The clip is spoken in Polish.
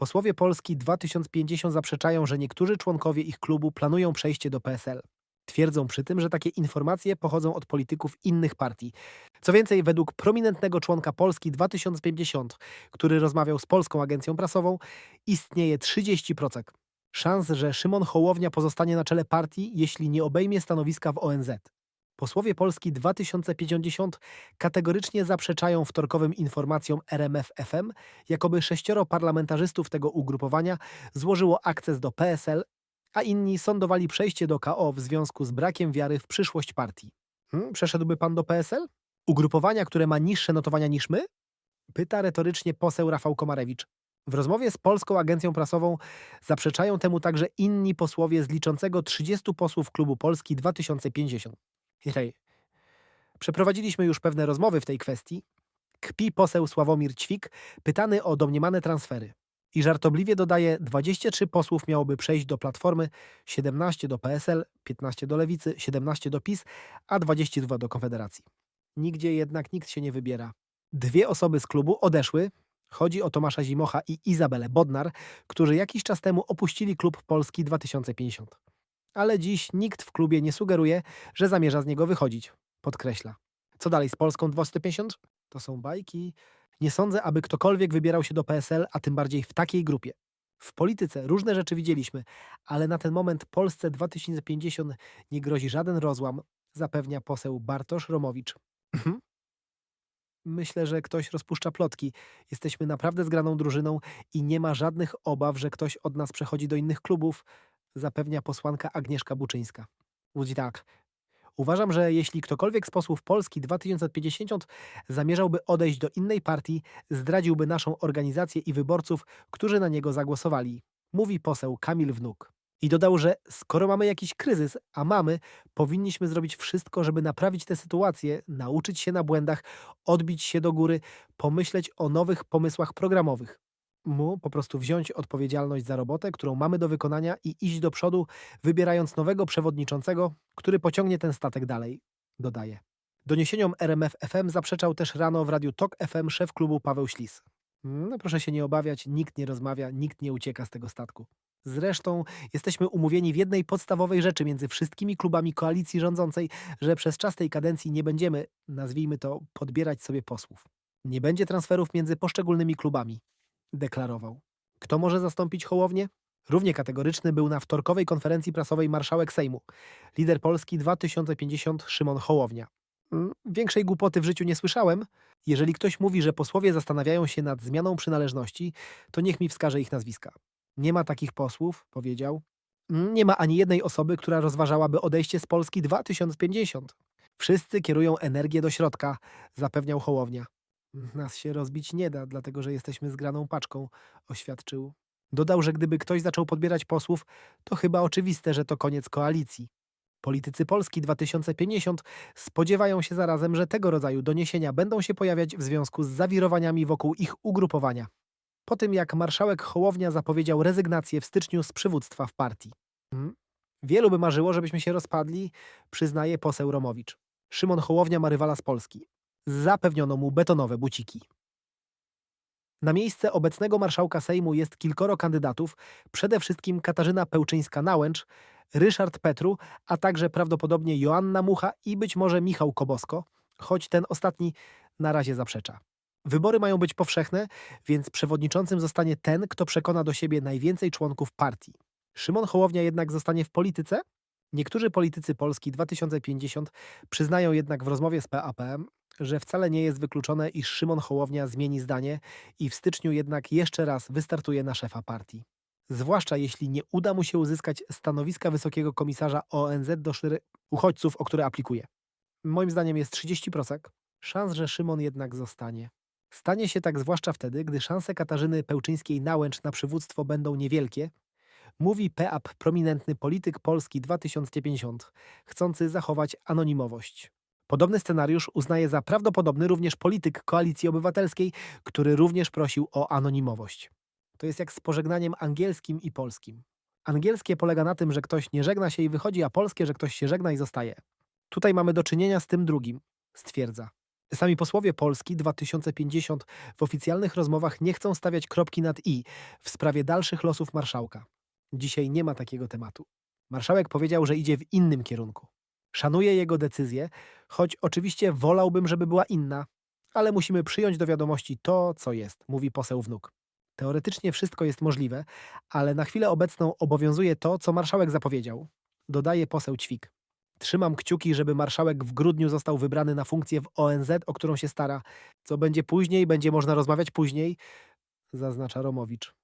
Posłowie Polski 2050 zaprzeczają, że niektórzy członkowie ich klubu planują przejście do PSL. Twierdzą przy tym, że takie informacje pochodzą od polityków innych partii. Co więcej, według prominentnego członka Polski 2050, który rozmawiał z polską agencją prasową, istnieje 30% szans, że Szymon Hołownia pozostanie na czele partii, jeśli nie obejmie stanowiska w ONZ. Posłowie Polski 2050 kategorycznie zaprzeczają wtorkowym informacjom RMF-FM, jakoby sześcioro parlamentarzystów tego ugrupowania złożyło akces do PSL, a inni sądowali przejście do KO w związku z brakiem wiary w przyszłość partii. Hmm, przeszedłby pan do PSL? Ugrupowania, które ma niższe notowania niż my? Pyta retorycznie poseł Rafał Komarewicz. W rozmowie z polską agencją prasową zaprzeczają temu także inni posłowie z liczącego 30 posłów klubu Polski 2050. Hej, przeprowadziliśmy już pewne rozmowy w tej kwestii. Kpi poseł Sławomir Ćwik, pytany o domniemane transfery. I żartobliwie dodaje, 23 posłów miałoby przejść do Platformy, 17 do PSL, 15 do Lewicy, 17 do PiS, a 22 do Konfederacji. Nigdzie jednak nikt się nie wybiera. Dwie osoby z klubu odeszły. Chodzi o Tomasza Zimocha i Izabelę Bodnar, którzy jakiś czas temu opuścili klub Polski 2050. Ale dziś nikt w klubie nie sugeruje, że zamierza z niego wychodzić. Podkreśla. Co dalej z Polską 250? To są bajki. Nie sądzę, aby ktokolwiek wybierał się do PSL, a tym bardziej w takiej grupie. W polityce różne rzeczy widzieliśmy, ale na ten moment Polsce 2050 nie grozi żaden rozłam, zapewnia poseł Bartosz Romowicz. Mhm. Myślę, że ktoś rozpuszcza plotki. Jesteśmy naprawdę zgraną drużyną i nie ma żadnych obaw, że ktoś od nas przechodzi do innych klubów, zapewnia posłanka Agnieszka Buczyńska. Mówi tak. Uważam, że jeśli ktokolwiek z posłów Polski 2050 zamierzałby odejść do innej partii, zdradziłby naszą organizację i wyborców, którzy na niego zagłosowali. Mówi poseł Kamil Wnuk. I dodał, że skoro mamy jakiś kryzys, a mamy, powinniśmy zrobić wszystko, żeby naprawić tę sytuację, nauczyć się na błędach, odbić się do góry, pomyśleć o nowych pomysłach programowych. Mu po prostu wziąć odpowiedzialność za robotę, którą mamy do wykonania i iść do przodu, wybierając nowego przewodniczącego, który pociągnie ten statek dalej, dodaje. Doniesieniom RMF FM zaprzeczał też rano w radiu TOK FM szef klubu Paweł Ślis. No proszę się nie obawiać, nikt nie rozmawia, nikt nie ucieka z tego statku. Zresztą jesteśmy umówieni w jednej podstawowej rzeczy między wszystkimi klubami koalicji rządzącej, że przez czas tej kadencji nie będziemy, nazwijmy to, podbierać sobie posłów. Nie będzie transferów między poszczególnymi klubami, deklarował. Kto może zastąpić Hołownię? Równie kategoryczny był na wtorkowej konferencji prasowej marszałek Sejmu, lider Polski 2050 Szymon Hołownia. Mm, Większej głupoty w życiu nie słyszałem. Jeżeli ktoś mówi, że posłowie zastanawiają się nad zmianą przynależności, to niech mi wskaże ich nazwiska. Nie ma takich posłów, powiedział. Mm, Nie ma ani jednej osoby, która rozważałaby odejście z Polski 2050. Wszyscy kierują energię do środka, zapewniał Hołownia. Nas się rozbić nie da, dlatego że jesteśmy zgraną paczką, oświadczył. Dodał, że gdyby ktoś zaczął podbierać posłów, to chyba oczywiste, że to koniec koalicji. Politycy Polski 2050 spodziewają się zarazem, że tego rodzaju doniesienia będą się pojawiać w związku z zawirowaniami wokół ich ugrupowania. Po tym jak marszałek Hołownia zapowiedział rezygnację w styczniu z przywództwa w partii. Hmm? Wielu by marzyło, żebyśmy się rozpadli, przyznaje poseł Romowicz. Szymon Hołownia ma rywala z Polski. Zapewniono mu betonowe buciki. Na miejsce obecnego marszałka Sejmu jest kilkoro kandydatów, przede wszystkim Katarzyna Pełczyńska-Nałęcz, Ryszard Petru, a także prawdopodobnie Joanna Mucha i być może Michał Kobosko, choć ten ostatni na razie zaprzecza. Wybory mają być powszechne, więc przewodniczącym zostanie ten, kto przekona do siebie najwięcej członków partii. Szymon Hołownia jednak zostanie w polityce? Niektórzy politycy Polski 2050 przyznają jednak w rozmowie z PAPM, że wcale nie jest wykluczone, iż Szymon Hołownia zmieni zdanie i w styczniu jednak jeszcze raz wystartuje na szefa partii. Zwłaszcza jeśli nie uda mu się uzyskać stanowiska wysokiego komisarza ONZ do sztyry uchodźców, o które aplikuje. Moim zdaniem jest 30% szans, że Szymon jednak zostanie. Stanie się tak zwłaszcza wtedy, gdy szanse Katarzyny Pełczyńskiej-Nałęcz na przywództwo będą niewielkie, mówi PEAP prominentny polityk Polski 2050, chcący zachować anonimowość. Podobny scenariusz uznaje za prawdopodobny również polityk Koalicji Obywatelskiej, który również prosił o anonimowość. To jest jak z pożegnaniem angielskim i polskim. Angielskie polega na tym, że ktoś nie żegna się i wychodzi, a polskie, że ktoś się żegna i zostaje. Tutaj mamy do czynienia z tym drugim, stwierdza. Sami posłowie Polski 2050 w oficjalnych rozmowach nie chcą stawiać kropki nad i w sprawie dalszych losów marszałka. Dzisiaj nie ma takiego tematu. Marszałek powiedział, że idzie w innym kierunku. Szanuję jego decyzję, choć oczywiście wolałbym, żeby była inna, ale musimy przyjąć do wiadomości to, co jest, mówi poseł wnuk. Teoretycznie wszystko jest możliwe, ale na chwilę obecną obowiązuje to, co marszałek zapowiedział. Dodaje poseł Ćwik. Trzymam kciuki, żeby marszałek w grudniu został wybrany na funkcję w ONZ, o którą się stara. Co będzie później, będzie można rozmawiać później, zaznacza Romowicz.